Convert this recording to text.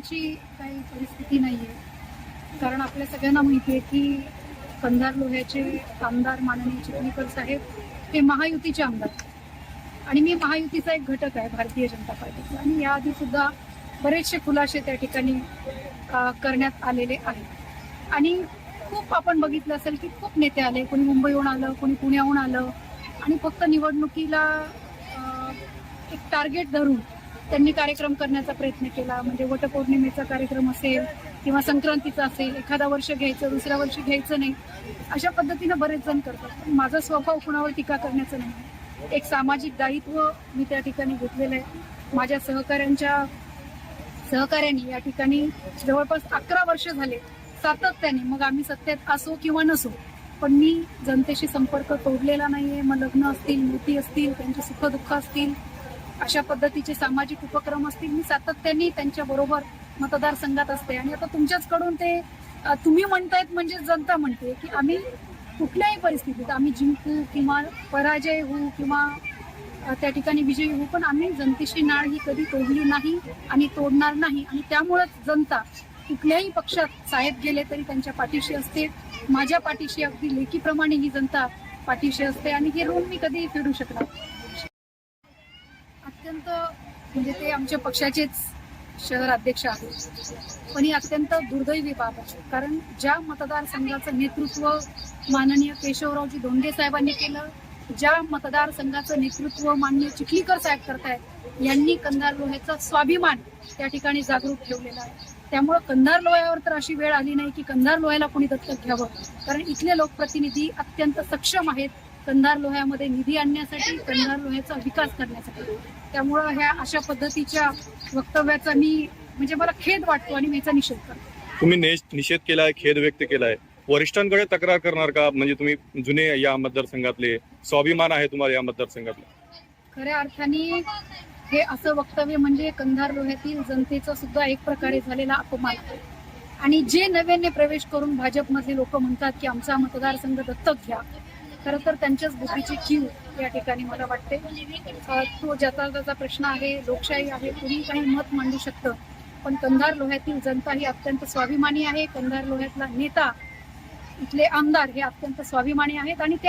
करण्याची काही परिस्थिती नाही आहे कारण आपल्या सगळ्यांना माहिती आहे की कंधार लोह्याचे आमदार माननीय चिखलीकर साहेब हे महायुतीचे आमदार. आणि मी महायुतीचा एक घटक आहे भारतीय जनता पार्टीचा. आणि याआधी सुद्धा बरेचसे खुलासे त्या ठिकाणी करण्यात आलेले आहेत. आणि खूप आपण बघितलं असेल की खूप नेते आले. कोणी मुंबईहून आलं कोणी पुण्याहून आलं. आणि फक्त निवडणुकीला एक टार्गेट धरून त्यांनी कार्यक्रम करण्याचा प्रयत्न केला. म्हणजे वटपौर्णिमेचा कार्यक्रम असेल किंवा संक्रांतीचा असेल एखादा वर्ष घ्यायचं दुसऱ्या वर्षी घ्यायचं नाही अशा पद्धतीनं बरेच जण करतात. पण माझा स्वभाव कुणावर टीका करण्याचा नाही. एक सामाजिक दायित्व मी त्या ठिकाणी घेतलेलं आहे. माझ्या सहकाऱ्यांच्या सहकाऱ्यांनी या ठिकाणी जवळपास अकरा वर्ष झाले सातत्याने. मग आम्ही सत्तेत असो किंवा नसो पण मी जनतेशी संपर्क तोडलेला नाहीये. मग लग्न असतील मूर्ती असतील त्यांचे सुखदुःख असतील अशा पद्धतीचे सामाजिक उपक्रम असतील मी सातत्याने त्यांच्या बरोबर मतदारसंघात असते. आणि आता तुमच्याचकडून ते तुम्ही म्हणतायत म्हणजे जनता म्हणते की आम्ही कुठल्याही परिस्थितीत आम्ही जिंकू किंवा पराजय होऊ किंवा त्या ठिकाणी विजयी होऊ पण आम्ही जनतेची नाळ ही कधी तोडली नाही आणि तोडणार नाही. आणि त्यामुळेच जनता कुठल्याही पक्षात साहेब गेले तरी त्यांच्या पाठीशी असते. माझ्या पाठीशी अगदी लेखीप्रमाणे ही जनता पाठीशी असते. आणि हे ऋण मी कधीही फेडू शकणार अत्यंत म्हणजे ते आमच्या पक्षाचेच शहर अध्यक्ष आहेत. पण ही अत्यंत दुर्दैवी बाब आहे. कारण ज्या मतदारसंघाचं नेतृत्व माननीय केशवरावजी धोंडे साहेबांनी केलं ज्या मतदारसंघाचं नेतृत्व माननीय चिखलीकर साहेब करतायत यांनी कंधार लोह्याचा स्वाभिमान त्या ठिकाणी जागरूक ठेवलेला आहे. त्यामुळं कंधार लोह्यावर तर अशी वेळ आली नाही की कंधार लोह्याला कोणी दत्तक घ्यावं. कारण इथले लोकप्रतिनिधी अत्यंत सक्षम आहेत. कंधार लोह्यामध्ये निधी आणण्यासाठी कंधार लोह्याचा विकास करण्यासाठी. त्यामुळं ह्या अशा पद्धतीच्या वक्तव्याचा मी म्हणजे मला खेद वाटतो आणि मी याचा निषेध करतो. तुम्ही नेश- निषेध केलाय खेद व्यक्त केलाय. वरिष्ठांकडे तक्रार करणार का? म्हणजे तुम्ही जुने या मतदारसंघातले स्वाभिमान आहे तुम्हाला या मतदारसंघातला. खऱ्या अर्थाने हे असं वक्तव्य म्हणजे कंधार लोह्यातील जनतेचा सुद्धा एक प्रकारे झालेला अपमान. आहे आणि जे नव्याने प्रवेश करून भाजपमधले लोक म्हणतात की आमचा मतदारसंघ दत्तक घ्या खरं तर त्यांच्याच बुद्धीची जीव या ठिकाणी मला वाटते. तो ज्याचा त्याचा प्रश्न आहे लोकशाही आहे कुणी काही मत मांडू शकतं. पण कंधार लोह्यातील जनता ही अत्यंत स्वाभिमानी आहे. कंधार लोह्यातला नेता इथले आमदार हे अत्यंत स्वाभिमानी आहेत आणि ते